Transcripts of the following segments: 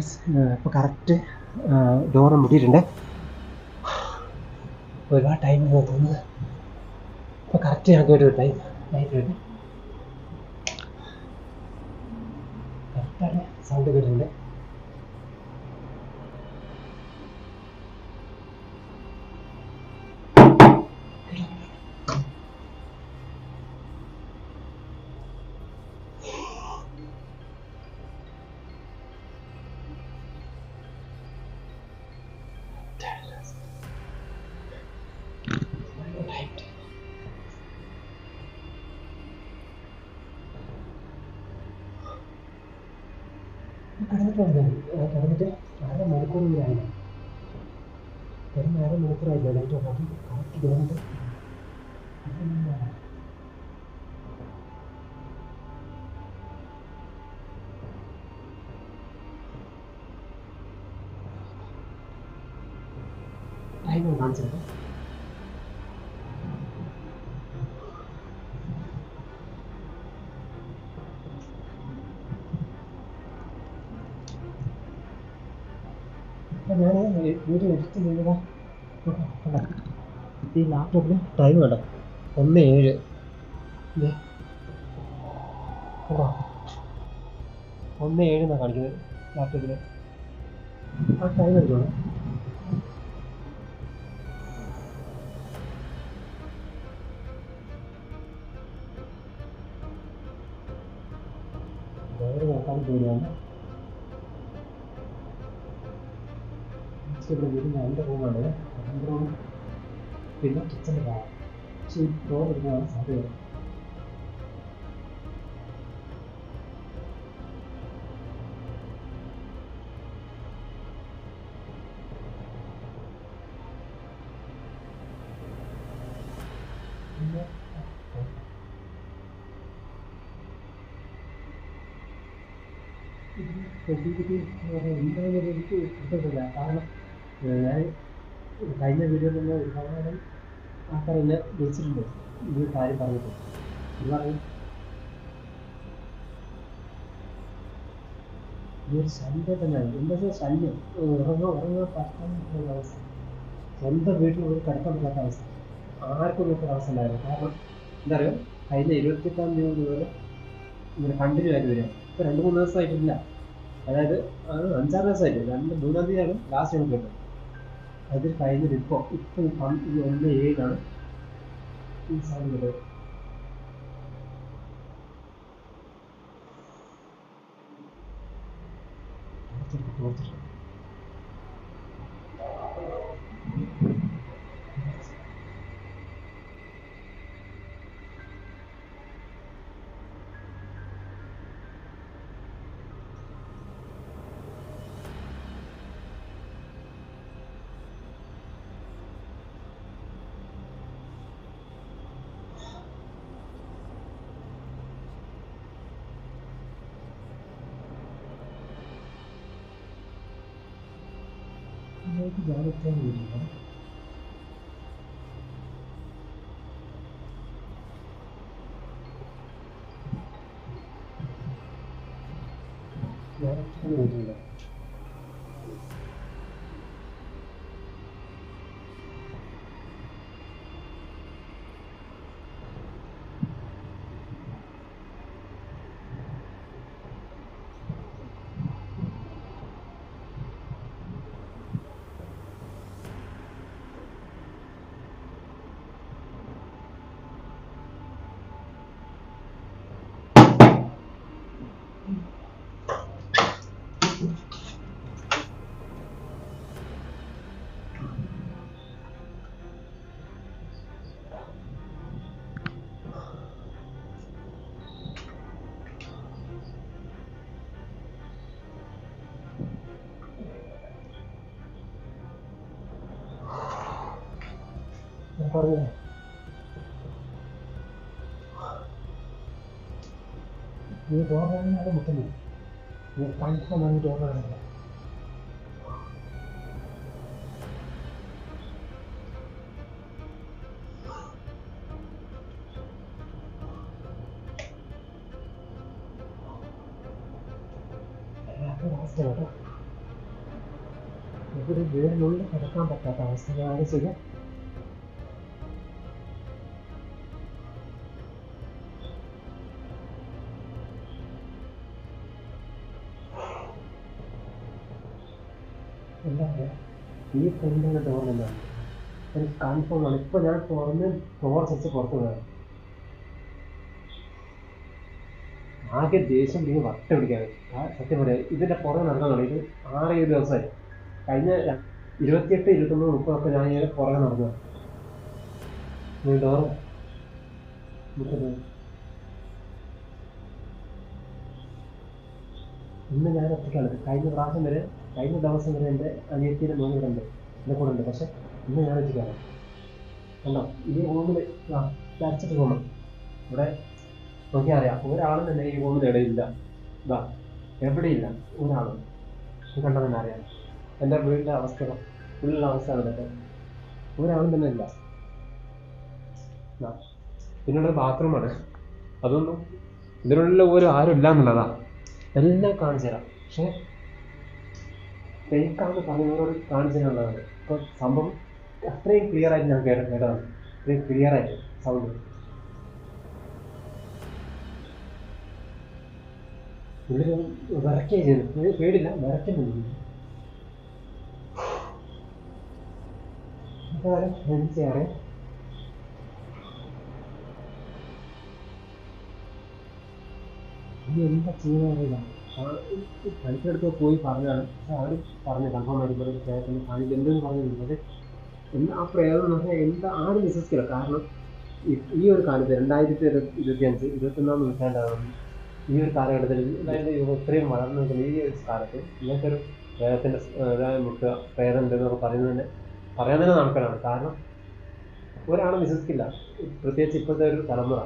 Guys ഇപ്പോൾ correct door മുട്ടിയിട്ടുണ്ട്. ഒരുപാട് time തോന്നുന്നത്. ഇപ്പോൾ കറക്റ്റ് ഞങ്ങൾക്ക് ഒരു ടൈം ലൈറ്റ് കേട്ടു കറക്റ്റാണ് സൗണ്ട് കേട്ടിട്ടുണ്ട്. കിടന്നിട്ടുണ്ട് കിടന്നിട്ട് അര മണിക്കൂർ ആയില്ല കിടന്ന് അര മണിക്കൂറായില്ല ലൈറ്റ് ഓഫ് ആക്കി കറക്റ്റ് കിടന്നിട്ട് കാണിച്ചത് ഞാൻ ടൈം വേണ്ട ഒന്ന് ഏഴ്. ഒന്ന് ഏഴ് എന്നാണ് കാണിക്കുന്നത് ലാപ്ടോപ്പിൽ ആ ടൈം എടുത്തോളൂ. ഇവിടെ പിന്നെ കിച്ചന്റെ ഭാഗം പക്ഷേ ഈ ഡോർ സാധ്യത സെക്യൂരിറ്റി എന്താണെന്ന് എനിക്ക് കിട്ടത്തില്ല കാരണം ഞാൻ കഴിഞ്ഞ വീഡിയോയിൽ നിന്ന് ഒരുപാട് ആൾക്കാർ എന്നെ വിളിച്ചിട്ടുണ്ട്. ഈ കാര്യം പറഞ്ഞിട്ട്. ഇത് പറയും ഒരു ശല്യം തന്നെയാണ്. എന്താ വെച്ചാൽ ശല്യം? ഉറങ്ങോ ഉറങ്ങോ പറ്റാൻ പറ്റുന്ന അവസ്ഥ. സ്വന്തം വീട്ടിൽ ഒരു കിടക്കാൻ പറ്റാത്ത അവസ്ഥ. ആർക്കും പറ്റാത്ത അവസ്ഥ ഉണ്ടായിരുന്നു കാരണം എന്താ പറയുക കഴിഞ്ഞ ഇരുപത്തെട്ടാം തീയതി മുതൽ ഇങ്ങനെ കണ്ടിന്യൂ ആയിട്ട് വരിക. ഇപ്പം രണ്ട് മൂന്ന് ദിവസമായിട്ടില്ല. അതായത് അഞ്ചാറ് ദിവസമായിട്ട് രണ്ട് മൂന്നാം തീയതിയാണ് ലാസ്റ്റ് നമുക്ക് കിട്ടുന്നത്. അതിൽ കഴിഞ്ഞത് ഇപ്പോൾ ഇപ്പം ഈ ഒന്ന് ഏഴിനാണ് ഈ സാധനം കിട്ടുന്നത്. ടോർച്ചടിക്ക്, muito dano ele, né? ഞാൻ നീ ഈ കൺഫേമാണ് ഈ ഡോറാണ് ലാസ്റ്റ് കേട്ടോ. ഇവിടെ വീടിനുള്ളിൽ കിടക്കാൻ പറ്റാത്ത അവസ്ഥയാണ് സുഖം ഈ ഫ്രണ്ടിന്റെ എനിക്ക് കൺഫേം ആണ് ഇപ്പൊ ഞാൻ തുറന്ന് ഡോർ വെച്ച് പുറത്ത് പോയത് ആകെ ദേഷ്യം പിന്നെ വട്ട പിടിക്കാൻ ആ സത്യം പറയാം ഇതിന്റെ പുറകെ നടക്കാൻ തുടങ്ങി ഇത് ആറ് ഏഴ് ദിവസമായി. കഴിഞ്ഞ ഇരുപത്തിയെട്ട് ഇരുപത്തൊമ്പത് മുപ്പതൊക്കെ ഞാൻ ഇങ്ങനെ പുറകെ നടന്നു. ഡോർ ഇന്ന് ഞാൻ ഒറ്റയ്ക്കാണ്. കഴിഞ്ഞ പ്രാവശ്യം വരെ കഴിഞ്ഞ ദിവസം വരെ എന്റെ ഇവിടെ ഉണ്ട്. എന്റെ കൂടെ ഉണ്ട്. പക്ഷെ ഇന്ന് ഞാൻ എത്തിക്കാറ് കണ്ടോ? ഈ റൂമിൽ പോകണം ഇവിടെ നോക്കിയാൽ അറിയാം. ഒരാളും തന്നെ ഈ റൂമിൽ ഇടയില്ല ഇതാ എവിടെയില്ല? ഒരാളും. ഇത് കണ്ടാൽ തന്നെ അറിയാം. എന്റെ വീടിന്റെ അവസ്ഥ ഉള്ള അവസ്ഥ ഇതൊക്കെ ഒരാളും തന്നെ ഇല്ല. പിന്നുള്ളത് ബാത്റൂമാണ് അതൊന്നും ഇതിനുള്ള ഒരു ആരും ഇല്ല എന്നുള്ളതാ. എല്ലാം കാണിച്ചു തരാം. പക്ഷേ ഫേക്കാന്ന് പറയുന്നവരോട് കാണിച്ചു അപ്പോൾ സംഭവം അത്രയും ക്ലിയർ ആയിട്ട് ഞാൻ കേട്ട കേട്ടതാണ്. അത്രയും ക്ലിയർ ആയിട്ട് സൗണ്ട് പുള്ളി വിറക്കുകയും ചെയ്തു. പേ- പേടില്ല വിറയ്ക്കുന്നുണ്ട് അപ്പോൾ എന്ത് എന്താ ചെയ്യാറില്ല പണിക്കെടുത്ത് പോയി പറഞ്ഞാണ് പക്ഷെ അവർ പറഞ്ഞു കൺഫേം ആയിട്ട് ഇവിടെ പ്രേതത്തിന് കാണില്ല എന്തെന്ന് പറഞ്ഞില്ല പക്ഷെ എന്താ ആ പ്രേതം എന്ന് പറഞ്ഞാൽ എന്താ ആരും വിശ്വസിക്കില്ല. കാരണം ഈ- ഒരു കാലത്ത് രണ്ടായിരത്തി ഇരുപത്തി അഞ്ച് ഇരുപത്തൊന്നാം നൂറ്റാണ്ടാണ് ഈ ഒരു കാലഘട്ടത്തിൽ അതായത് ഇത്രയും വളർന്നു നിൽക്കുന്ന ഈ ഒരു കാലത്ത് ഇങ്ങനത്തെ ഒരു പ്രേതത്തിന്റെ മുട്ടുക പ്രേതം ഉണ്ടെന്നൊക്കെ പറയുന്നത് തന്നെ പറയാൻ തന്നെ നടക്കാനാണ് കാരണം ഒരാളും വിശ്വസിക്കില്ല. പ്രത്യേകിച്ച് ഇപ്പോഴത്തെ ഒരു തലമുറ.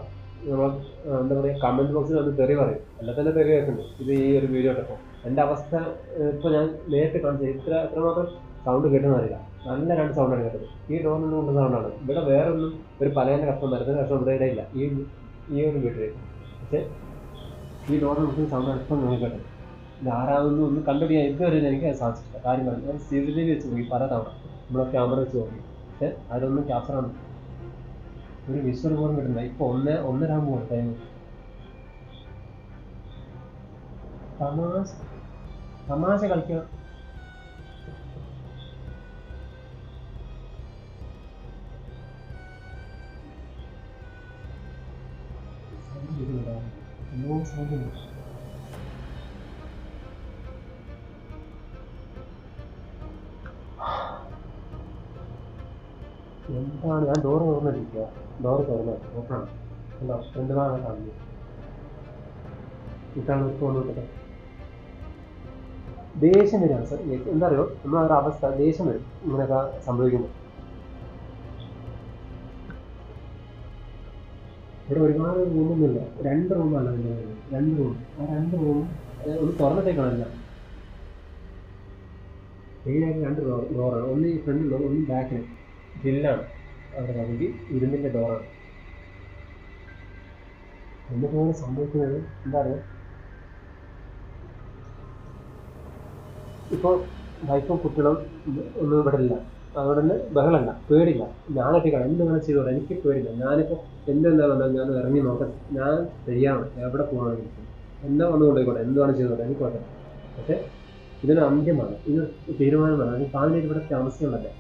നമ്മൾ എന്താ പറയുക കമന്റ് ബോക്സിൽ വന്ന് തെറി പറയും. എല്ലാം തന്നെ തെറി കേൾക്കുന്നുണ്ട് ഇത് ഈ ഒരു വീഡിയോ ഇട്ടപ്പോൾ എന്റെ അവസ്ഥ ഇപ്പോൾ ഞാൻ നേരിട്ട് കാണിച്ചത് ഇത്ര എത്രമാത്രം സൗണ്ട് കേട്ടെന്ന് നല്ല രണ്ട് സൗണ്ടാണ് കേട്ടത്. ഈ ഡോറിൽ സൗണ്ടാണ് ഇവിടെ വേറെ ഒന്നും ഒരു പലേന്റെ കഷ്ടം മരത്തിന്റെ കഷ്ടം ഇവിടെ ഇല്ല ഈ ഈ ഒരു വീട്ടിൽ പക്ഷേ ഈ ഡോറിൽ നിന്ന് സൗണ്ടാണ് അല്പം നിങ്ങൾ കേട്ടത്. ഇത് ആരാണെന്ന് ഒന്ന് കണ്ടുപിടിക്കാൻ ഇതുവരെ എനിക്ക് സാധിച്ചിട്ടില്ല. കാര്യം പറഞ്ഞു ഞാൻ സി സി ടി വി വെച്ച് പോയി പല തവണ നമ്മളെ ക്യാമറ വെച്ച് നോക്കി. പക്ഷേ അതിലൊന്നും ക്യാപ്ചർ ആണ് ഒരു വിഷ്വൽ പോലും കിട്ടുന്നില്ല. ഇപ്പൊ ഒന്ന് ഒന്നരാകുമ്പോൾ ടൈം തമാശ. തമാശ കളിക്കുക ഞാൻ ഡോർ തുറന്ന് ഓപ്പണാണ് എന്താ ഫ്രണ്ട് ഭാഗം കാണുന്നു. ഇതാണ് വന്നിട്ട് ദേഷ്യം വരികയാണ് സർ എന്താ അറിയോ നമ്മളെ ഒരു അവസ്ഥ ദേഷ്യം വരും. ഇങ്ങനെയൊക്കെ സംഭവിക്കുന്നു ഇവിടെ ഒരുപാട് റൂമൊന്നുമില്ല. രണ്ട് റൂമാണ് അതിന്റെ. രണ്ട് റൂം. ആ രണ്ട് റൂമും ഒന്ന് തുറന്നിട്ടേക്കാണല്ല. മെയിനായിട്ട് രണ്ട് ഡോറാണ്. ഒന്ന് ഈ ഫ്രണ്ടിൽ ഒന്ന് ബാക്കിൽ ഗ്രില്ലാണ് അവിടെ പകുതി ഇരുമ്പിന്റെ ഡോറാണ് എന്നിട്ടാണ് സംഭവിക്കുന്നത് എന്താ പറയുക ഇപ്പോൾ വൈഫും കുട്ടികളും ഒന്നും ഇവിടെ ഇല്ല അതുകൊണ്ട് തന്നെ ബഹളമല്ല പേടില്ല ഞാനൊറ്റയ്ക്കാണ് എന്ത് വേണം ചെയ്തോളാം എനിക്ക് പേടില്ല ഞാനിപ്പോൾ എന്തെന്താ വന്നാൽ ഞാൻ ഇറങ്ങി നോക്കാം ഞാൻ ശരിയാണ്. എവിടെ പോകണമെന്ന് എന്താ വന്നു കൊണ്ടുപോയിക്കോട്ടെ എന്ത് വേണം ചെയ്തോട്ടെ എനിക്ക് കുഴപ്പം പക്ഷേ ഇതിന് അന്ത്യമാണ് ഇത് തീരുമാനമാണ് അല്ലെങ്കിൽ ഫാമിലിയിൽ ഇവിടെ താമസിക്കുന്നുണ്ടല്ലേ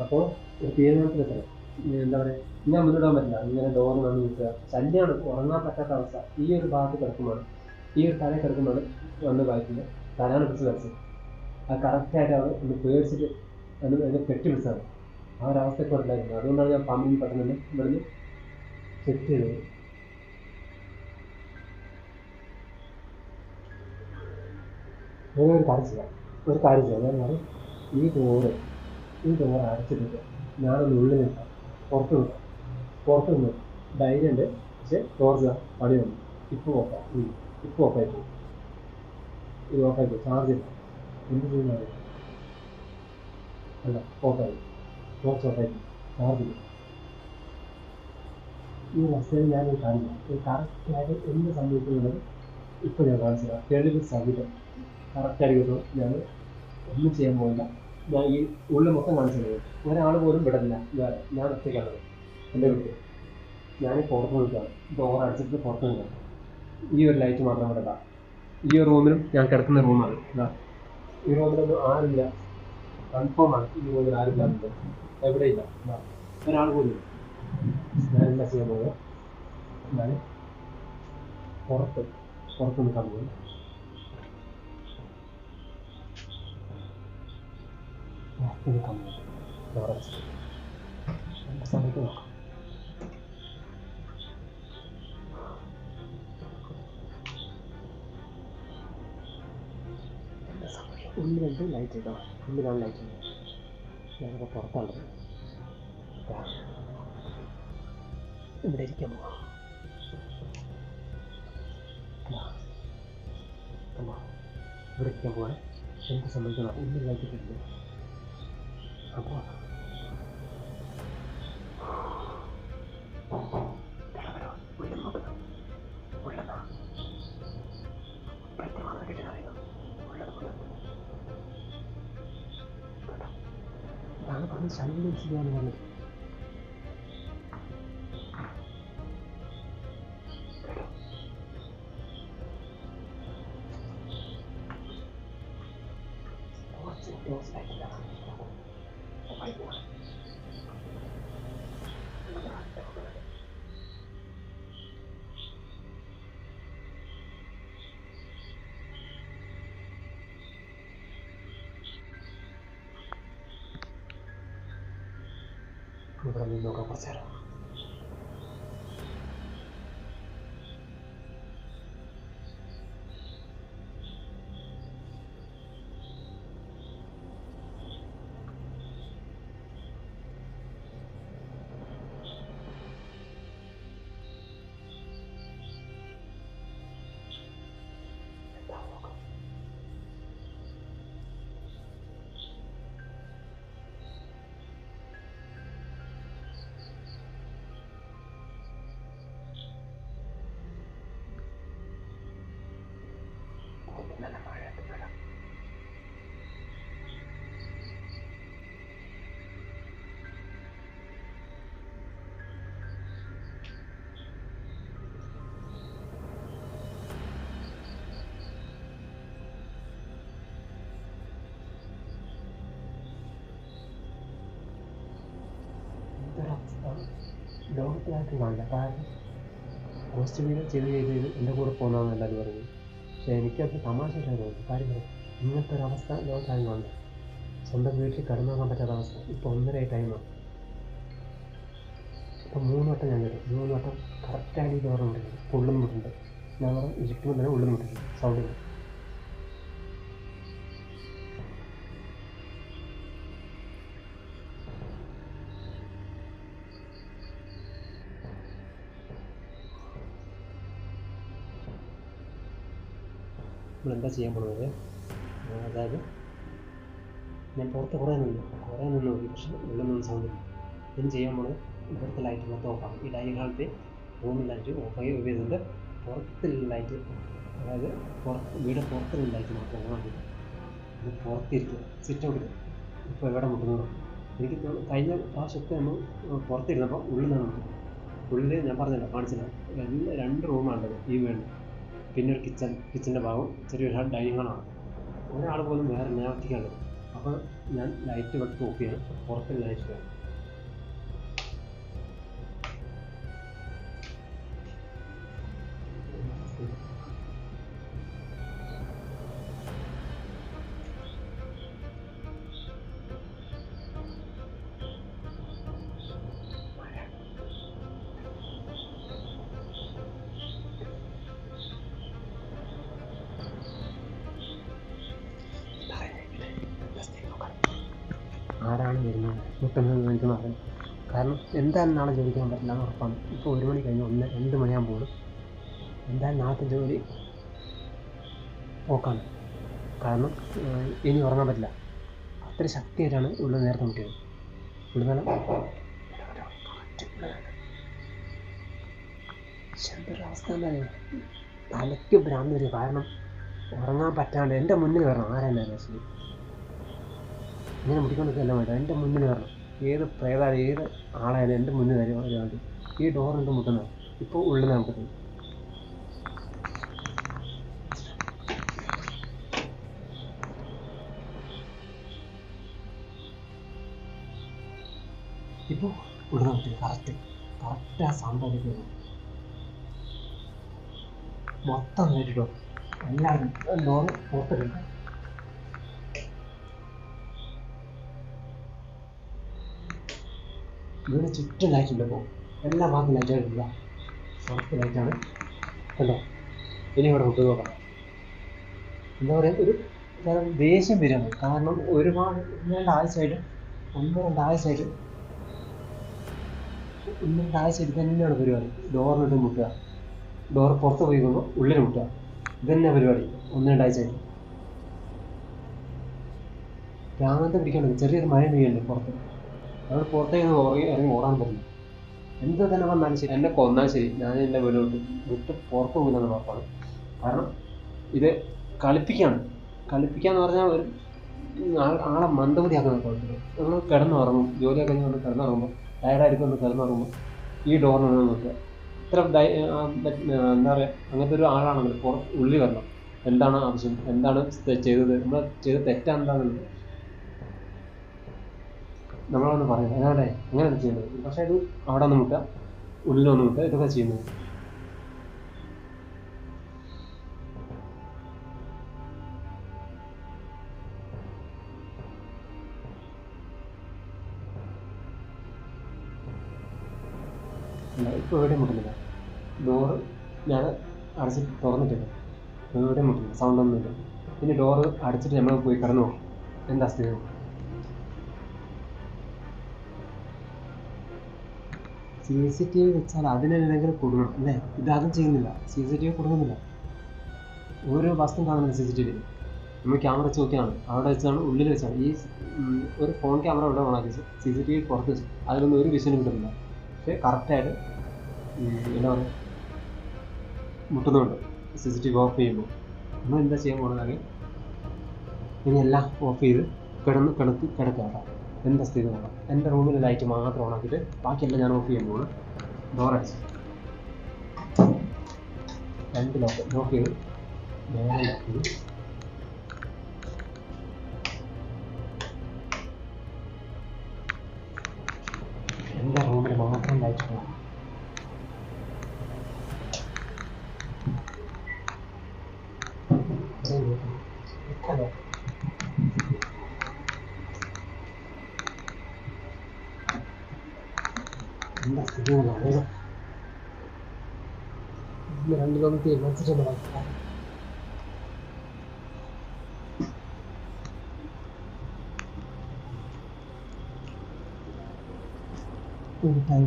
അപ്പോൾ ഒരു തീരുമാനത്തിലെത്തണം. എന്താ പറയുക ഇങ്ങനെ മുന്നിടാൻ പറ്റില്ല. ഇങ്ങനെ ഡോർ വന്ന് നിൽക്കുക. ശല്യമാണ് ഉറങ്ങാൻ പറ്റാത്ത അവസ്ഥ. ഈ ഒരു ഭാഗത്ത് കിടക്കുമ്പോൾ ഈ ഒരു തലയിൽ കിടക്കുമ്പോൾ വന്ന് വായിക്കുന്നത്. തലയാണ് പിടിച്ച് കളിച്ചത് അത് കറക്റ്റായിട്ട് അവർ ഒന്ന് പേടിച്ചിട്ട് അത് അതിനെ കെട്ടിപ്പിടിച്ചതാണ് ആ ഒരു അവസ്ഥയ്ക്ക് ഉണ്ടായിരുന്നു. അതുകൊണ്ടാണ് ഞാൻ പമ്പിൽ പെട്ടെന്ന് ഇവിടുന്ന് സെറ്റ് ചെയ്തത്. ഞാൻ ഒരു കാര്യം ചെയ്യാം. ഒരു കാര്യം ചെയ്യാം. ഞാൻ ഈ ഡോറ് ഈ ഡോറ് അടച്ചിട്ടിട്ട് ഞാനൊന്ന് ഉള്ളിൽ നിൽക്കാം. പുറത്ത് നിന്ന്. പുറത്ത് നിന്ന് ധൈര്യം ഉണ്ട്. പക്ഷേ ടോർച്ച് പണി വന്നു ഇപ്പോൾ ഓഫാ ഇപ്പോൾ ഓഫായി പോകും ഇത് ഓഫായി പോകും ചാർജ് ഇല്ല. എന്ത് ചെയ്യുന്നത്? അല്ല ഓഫായി ടോർച്ച് ഓഫായി ചാർജ് ഇല്ല. ഈ മെസ്സേജ് ഞാൻ ഇത് കറക്റ്റായിട്ട് എന്ത് സംഭവിക്കുന്നത് ഇപ്പോൾ ഞാൻ കാണിച്ചില്ല തെളിവ് സഹിതം കറക്റ്റായിട്ട് കിട്ടും. ഞാൻ ഒന്നും ചെയ്യാൻ പോകില്ല ഞാൻ ഈ ഉള്ളിൽ മൊത്തം കാണിച്ചു തരുന്നത്. ഒരാൾ പോലും വിടില്ല വേറെ ഞാൻ ഒറ്റയ്ക്കാണ്. എന്റെ വീട്ടിൽ. ഞാൻ പുറത്ത് നിൽക്കുകയാണ്. ഡോർ അടിച്ചിട്ട് പുറത്ത് നിൽക്കുകയാണ്. ഈ ഒരു ലൈറ്റ് മാത്രം ഇവിടെ ഇടാം ഈ ഒരു റൂമിലും ഞാൻ കിടക്കുന്ന റൂമാണ് ഇതാ ഈ റൂമിലൊന്നും ആരില്ല കൺഫേം ആണ്. ഈ റൂമിൽ ആരും ഇല്ലാത്തത് എവിടെയില്ല. ഒരാൾ പോലും. ഞാൻ എന്താ ചെയ്യാൻ പോകുന്നത് ഞാൻ പുറത്ത് പുറത്ത് നിൽക്കാൻ പോകും പുറത്ത് നിൽക്കാൻ പോകും നമുക്ക് സമയത്ത് നോക്കാം ഒന്ന് രണ്ട് ലൈറ്റ് ഇട്ടോ ഒന്നിലാണ് ലൈറ്റ് ഞാനിപ്പോൾ പുറത്താണ്. ഇവിടെ ഇരിക്കാൻ? ഇവിടെ ഇരിക്കാൻ പോവാണ് എന്ത് സംഭവിക്കണം ഒന്ന് ലൈറ്റ് ഇട്ടിട്ടുണ്ട് അപ്പോൾ ചെയ്യാൻ വേണ്ടി ശല്യം ചെയ്യാന്ന് പറഞ്ഞത് ഇവിടെ നിന്ന് ലോകത്തിലാർക്കും കാണില്ല കാരണം പോസ്റ്റ് വീഡിയോ ചെയ്ത് ചെയ്ത് ചെയ്ത് എന്റെ കൂടെ പോകുന്നതെന്ന് എല്ലാവരും പറഞ്ഞു. പക്ഷേ എനിക്കത് തമാശയായിട്ടാണ് തോന്നുന്നത് കാര്യം ഇങ്ങനത്തെ ഒരവസ്ഥ ലോകത്താരും കാണില്ല സ്വന്തം വീട്ടിൽ കിടന്നുറങ്ങാൻ പറ്റാത്ത അവസ്ഥ ഇപ്പോൾ ഒന്നര ടൈമാണ് ഇപ്പം മൂന്ന് വട്ടം ഞാൻ കേട്ടു മൂന്ന് വട്ടം കറക്റ്റായിട്ട് ഇത് ഓർമ്മ ഉള്ളും മുട്ടുണ്ട് ഞാൻ ഇരിക്കുമ്പോൾ തന്നെ ഉള്ളും മുട്ടുണ്ട് സൗണ്ട് നമ്മളെന്താ ചെയ്യാൻ പോകുന്നത് അതായത് ഞാൻ പുറത്ത് കുറേ നിന്നു കുറേ നിന്ന് നോക്കി പക്ഷേ ഉള്ളിൽ നിന്ന് സൗണ്ടില്ല ഇതിന് ചെയ്യാൻ പോകുന്നത് ഇവിടുത്തെ ലൈറ്റ് മൊത്തം ഓഫാണ് ഈ ഡൈനിങ് ഹാളത്തെ റൂമിൽ ലൈറ്റ് ഓഫായി ഉപയോഗിച്ചിട്ട് പുറത്തുള്ള ലൈറ്റ് അതായത് പുറത്ത് വീട് പുറത്തുള്ള ലൈറ്റ് മാത്രം ഓണാക്കി ഇത് പുറത്തിരിക്കുക. സിറ്റ് ഔട്ടിൽ ഇപ്പോൾ എവിടെ മുട്ടുന്നതോ? എനിക്ക് കഴിഞ്ഞ പ്രാവശ്യത്തെ നമ്മൾ പുറത്തിരുന്നപ്പോൾ ഉള്ളിൽ നിന്നാണ് ഉള്ളിൽ ഞാൻ പറഞ്ഞില്ല കാണിച്ചില്ല. രണ്ട് റൂമാണുള്ളത് ഈ വീടിന്. പിന്നെ ഒരു കിച്ചൺ കിച്ചന്റെ ഭാഗം ചെറിയൊരു ഡൈനിങ് ഹാളാണ്. ഒരാൾ പോലും വേറെ ഞാൻ ഒറ്റയ്ക്കാണ് അപ്പോൾ ഞാൻ ലൈറ്റ് വെട്ട് ഓഫ് ചെയ്യണം പുറത്ത് ലൈറ്റ് വേണം മുട്ടുന്നത് എനിക്കൊന്നും അറിയാം കാരണം എന്തായാലും നാളെ ജോലിക്കാൻ പറ്റില്ല എന്ന് ഉറപ്പാണ്. ഇപ്പോൾ ഒരു മണി കഴിഞ്ഞ് ഒന്ന് രണ്ട് മണിയാകുമ്പോൾ എന്തായാലും നാളത്തെ ജോലി പോക്കാണ്. കാരണം ഇനി ഉറങ്ങാൻ പറ്റില്ല. അത്ര ശക്തിയായിട്ടാണ് ഉള്ളത് നേരത്തെ മുട്ടിയത്. ഉള്ളതാണ് എന്തൊരവസ്ഥ എന്തായാലും തലയ്ക്ക് ഭ്രാന്ത് വരും. കാരണം ഉറങ്ങാൻ പറ്റാണ്ട് എന്റെ മുന്നിൽ വരണം ആരെന്നാലും ശരി ഇങ്ങനെ മുട്ടിക്കൊണ്ട് എല്ലാം വേണ്ട. എന്റെ മുന്നിൽ വരണം ഏത് പ്രേതാലും ഏത് ആളായാലും എന്റെ മുന്നിൽ വരും വേണ്ടി ഈ ഡോർ എന്ത് മുട്ടുന്നത് ഇപ്പോൾ ഉള്ളിൽ നമുക്ക് ഇപ്പോൾ ഉള്ളിൽ നമുക്ക് കറക്റ്റ് കറക്റ്റ് ആ സൗണ്ട് അടിക്കുന്നു മൊത്തം നേരിടും എല്ലാവരും ഡോർ പുറത്തിട്ടുണ്ട് വീട് ചുറ്റും ലൈറ്റ് ഉണ്ട് എല്ലാ ഭാഗത്തും ലൈറ്റ് ആയിട്ടില്ല. പുറത്ത് ലൈറ്റാണ് കണ്ടോ? ഇനി ഇവിടെ ഫുഡ് നോക്കാം. എന്താ പറയുക ഒരു ദേഷ്യം വരുന്നു കാരണം ഒരുപാട് രണ്ടാഴ്ചയായിട്ട് ഒന്ന് രണ്ടാഴ്ചയായിട്ട് ഒന്ന് രണ്ടാഴ്ചയായിട്ട് തന്നെയാണ് പരിപാടി. ഡോറിലിട്ട് മുട്ടുക. ഡോർ പുറത്ത് പോയി കഴിയുമ്പോൾ ഉള്ളിൽ മുട്ടുക. ഇതന്നെ പരിപാടി. ഒന്ന് രണ്ടാഴ്ചയായിട്ട് രാവിലത്തെ പിടിക്കണം ചെറിയൊരു മഴ പെയ്യുന്നുണ്ട് പുറത്ത്. നമ്മൾ പുറത്തേക്ക് ഉറങ്ങി ഇറങ്ങി ഓടാൻ പറ്റില്ല എന്ത് തന്നെ വന്നാലും ശരി. എന്നെ കൊന്നാൽ ശരി. ഞാൻ എന്റെ വീട്ടിലോട്ട് വിട്ട് പുറത്ത് പോകില്ലെന്ന് ഉറപ്പാണ്. കാരണം ഇത് കളിപ്പിക്കാണ്. കളിപ്പിക്കാന്ന് പറഞ്ഞാൽ ഒരു ആളെ മന്ദബുദ്ധിയാക്കുന്ന കുഴപ്പമില്ല. നമ്മൾ കിടന്നുറങ്ങും. കഴിഞ്ഞ് വന്ന് കിടന്നുറങ്ങുമ്പോൾ ടയർഡായിരിക്കും ഒന്ന് കിടന്നുറങ്ങുമ്പോൾ ഈ ഡോറിന് നോക്കുക ഇത്ര എന്താ പറയുക അങ്ങനത്തെ ഒരു ആളാണെങ്കിൽ പുറ ഉള്ളിൽ വരണം. എന്താണ് ആവശ്യം? എന്താണ് ചെയ്തത്? നമ്മൾ ചെയ്ത തെറ്റെന്താണെന്നുള്ളത് നമ്മളൊന്ന് പറയുന്നത് അതാണ് അങ്ങനെയാണ് ചെയ്യുന്നത്? പക്ഷേ ഇത് അവിടെ ഒന്ന് മുട്ടുക ഉള്ളിൽ ഒന്ന് മുട്ടുക ഇതൊക്കെ ചെയ്യുന്നത്. ഇപ്പോൾ എവിടെയും മുട്ടില്ല. ഡോറ് ഞാൻ അടച്ചിട്ട് തുറന്നിട്ടില്ല. എവിടെയും മുട്ടില്ല. സൗണ്ട് ഒന്നുമില്ല. ഇനി ഡോറ് അടച്ചിട്ട് നമ്മൾ പോയി കിടന്നു എന്താ സ്ഥിതി? സി സി ടി വി വെച്ചാൽ അതിനെന്തെങ്കിലും കൊടുക്കണം അല്ലേ? ഇതതും ചെയ്യുന്നില്ല. സി സി ടി വി കൊടുക്കുന്നില്ല. ഓരോ വസ്തു കാണുന്നില്ല സി സി ടി വി നമ്മൾ ക്യാമറ വെച്ച് നോക്കിയാണ് അവിടെ വെച്ചാണ് ഉള്ളിൽ വെച്ചാണ് ഈ ഒരു ഫോൺ ക്യാമറ ഇവിടെ ഓണാക്കി സി സി ടി വി പുറത്ത് വെച്ചു. അതിലൊന്നും ഒരു വിഷനും കിട്ടുന്നില്ല. പക്ഷേ കറക്റ്റായിട്ട് എന്താ പറയുക മുട്ടുന്നുണ്ട്. C C T V off ചെയ്യുമ്പോൾ. നമ്മൾ എന്താ ചെയ്യാൻ പോകുന്നത് ഇനി എല്ലാം ഓഫ് ചെയ്ത് കിടന്ന് കിടക്ക് കിടക്കുക കേട്ടോ. എന്താ സ്ഥിതി നോക്കാം. എന്റെ റൂമിലെ ലൈറ്റ് മാത്രം ഓണാക്കിയിട്ട് ബാക്കിയെല്ലാം ഞാൻ ഓഫ് ചെയ്യാൻ പോകുന്നു ഡോറടിച്ച് രണ്ട് ലോക്ക് ലോക്ക് ചെയ്ത് വേറെ ലോക്ക് ചെയ്ത്. എന്റെ റൂമിൽ മാത്രം ലൈറ്റ് പോകാം ഹലോ അറിയാം രണ്ടിലൊന്ന് തീരുമാനിച്ചിട്ടുണ്ട് വായിക്കാം ഒരു ടൈം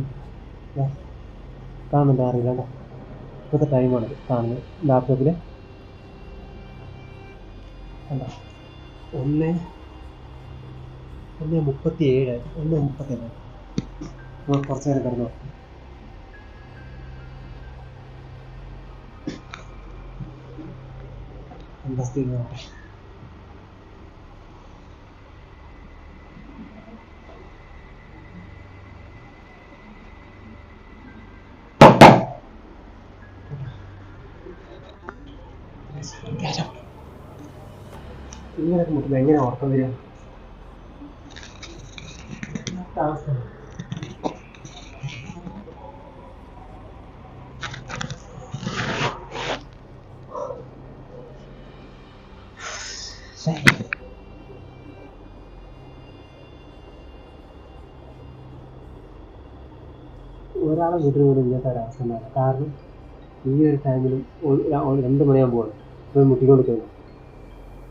കാണുന്നുണ്ടോ അറിയില്ല കേട്ടോ ഇപ്പോഴത്തെ ടൈമാണ് കാണുന്നത്. ലാപ്ടോപ്പിൽ കണ്ടോ? ഒന്ന് ഒന്ന് മുപ്പത്തി ഏഴ് ഒന്ന് മുപ്പത്തേഴ് നമ്മൾ കുറച്ച് നേരം കിടന്നു എന്താ സ്ഥിതി നോക്കട്ടെ ഇങ്ങനെയൊക്കെ മുട്ടുമ്പോൾ എങ്ങനെ ഉറക്കം വരിക ഒരാളെ വീട്ടിൽ പോലും ഒരു അവസ്ഥ ഉണ്ടാവില്ല കാരണം ഈ ഒരു ടൈമിലും രണ്ട് മണിയാകുമ്പോൾ മുട്ടിക്കൊണ്ട്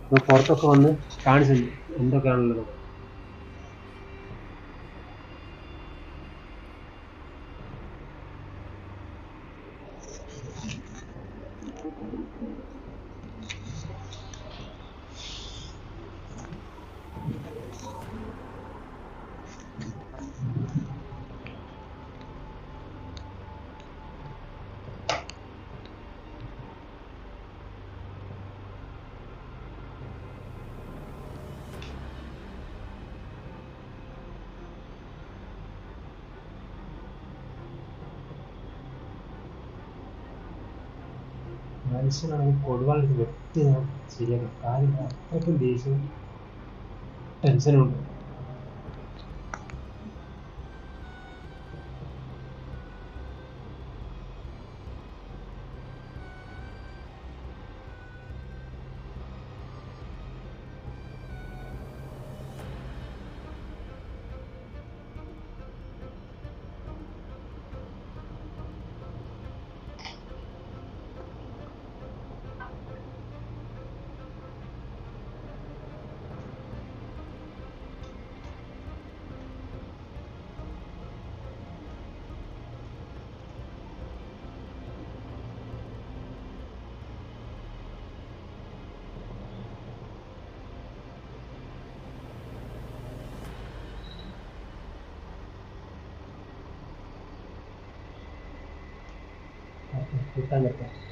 അപ്പോൾ പുറത്തൊക്കെ വന്ന് കാണിച്ചു എന്തൊക്കെയാണുള്ളത്. മനുഷ്യനാണെങ്കിൽ കൊടുവാളിട്ട് വെട്ടി ഞാൻ ശരിയാക്കും. കാര്യം അത്രയ്ക്കും ദേഷ്യവും ടെൻഷനും ഉണ്ട്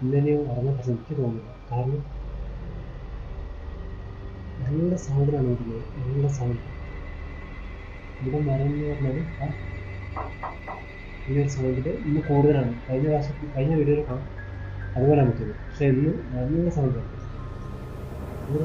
ഓക്കെ കിട്ടാൻ പറ്റാം ഇന്നലെ ഉറങ്ങാൻ പക്ഷെ എനിക്ക് തോന്നുന്നില്ല. കാരണം നല്ല സൗണ്ടിലാണ് വരുന്നത് നല്ല സൗണ്ട് ഇവിടെ മരം എന്ന് പറഞ്ഞാൽ ഈ ഒരു സൗണ്ടിൽ ഇന്ന് കൂടുതലാണ്. കഴിഞ്ഞ പ്രാവശ്യം കഴിഞ്ഞ വീഡിയോയിൽ കാണാം. അതുപോലെ നമുക്കിത്. പക്ഷെ ഇന്ന് നല്ല സൗണ്ട് ആണ്. ഒരു